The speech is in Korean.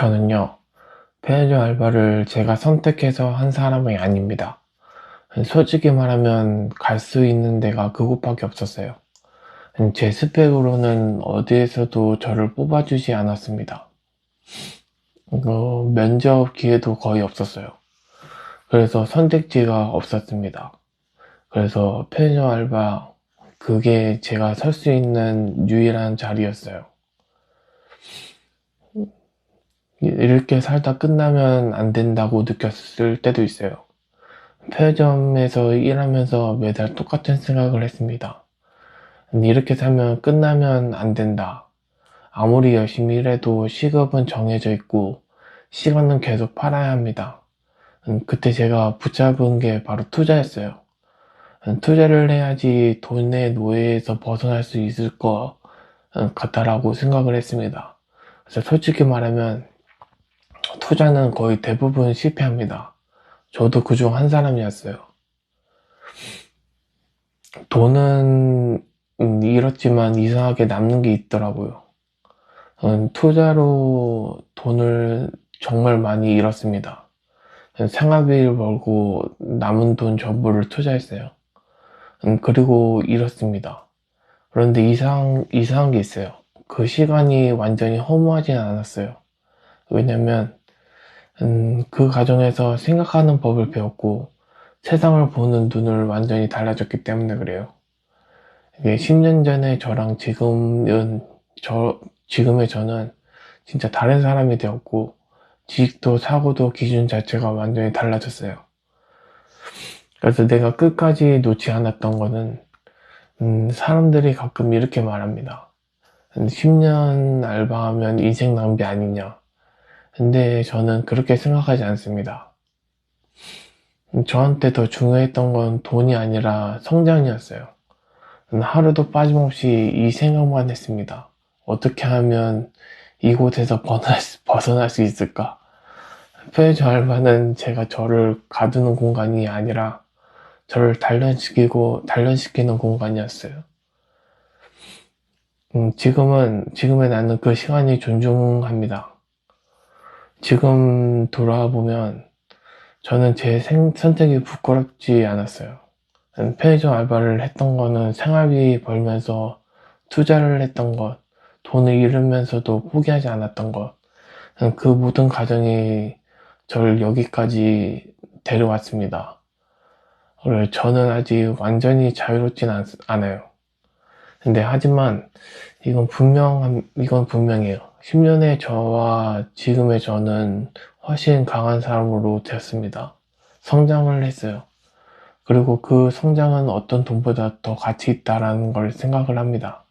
저는요, 편의점 알바를 제가 선택해서 한 사람이 아닙니다. 솔직히 말하면 갈 수 있는 데가 그곳밖에 없었어요. 제 스펙으로는 어디에서도 저를 뽑아주지 않았습니다. 그 면접 기회도 거의 없었어요. 그래서 선택지가 없었습니다. 그래서 편의점 알바, 그게 제가 설 수 있는 유일한 자리였어요. 이렇게 살다 끝나면 안 된다고 느꼈을 때도 있어요. 편의점에서 일하면서 매달 똑같은 생각을 했습니다. 이렇게 살면 끝나면 안 된다. 아무리 열심히 일해도 시급은 정해져 있고 시간은 계속 팔아야 합니다. 그때 제가 붙잡은 게 바로 투자였어요. 투자를 해야지 돈의 노예에서 벗어날 수 있을 것 같다라고 생각을 했습니다. 그래서 솔직히 말하면 투자는 거의 대부분 실패합니다. 저도 그 중 한 사람이었어요. 돈은 음, 잃었지만 이상하게 남는 게 있더라고요. 음, 투자로 돈을 정말 많이 잃었습니다. 생활비를 벌고 남은 돈 전부를 투자했어요. 음, 그리고 잃었습니다. 그런데 이상, 이상한 게 있어요. 그 시간이 완전히 허무하진 않았어요. 왜냐면 음, 그 과정에서 생각하는 법을 배웠고 세상을 보는 눈을 완전히 달라졌기 때문에 그래요. 이게 10년 전에 저랑 지금은 저 지금의 저는 진짜 다른 사람이 되었고 지식도 사고도 기준 자체가 완전히 달라졌어요. 그래서 내가 끝까지 놓지 않았던 거는 음, 사람들이 가끔 이렇게 말합니다. 10년 알바하면 인생 낭비 아니냐. 근데 저는 그렇게 생각하지 않습니다. 저한테 더 중요했던 건 돈이 아니라 성장이었어요. 하루도 빠짐없이 이 생각만 했습니다. 어떻게 하면 이곳에서 벗어날 수 있을까? 편의점 알바는 제가 저를 가두는 공간이 아니라 저를 단련시키고 단련시키는 공간이었어요. 음, 지금은 지금의 나는 그 시간이 존중합니다. 지금 돌아보면 저는 제 생, 선택이 부끄럽지 않았어요. 편의점 알바를 했던 거는 생활비 벌면서 투자를 했던 것, 돈을 잃으면서도 포기하지 않았던 것, 그 모든 과정이 저를 여기까지 데려왔습니다. 저는 아직 완전히 자유롭진 않, 않아요. 근데 하지만 이건 분명, 이건 분명해요. 10년의 저와 지금의 저는 훨씬 강한 사람으로 되었습니다. 성장을 했어요. 그리고 그 성장은 어떤 돈보다 더 가치 있다라는 걸 생각을 합니다.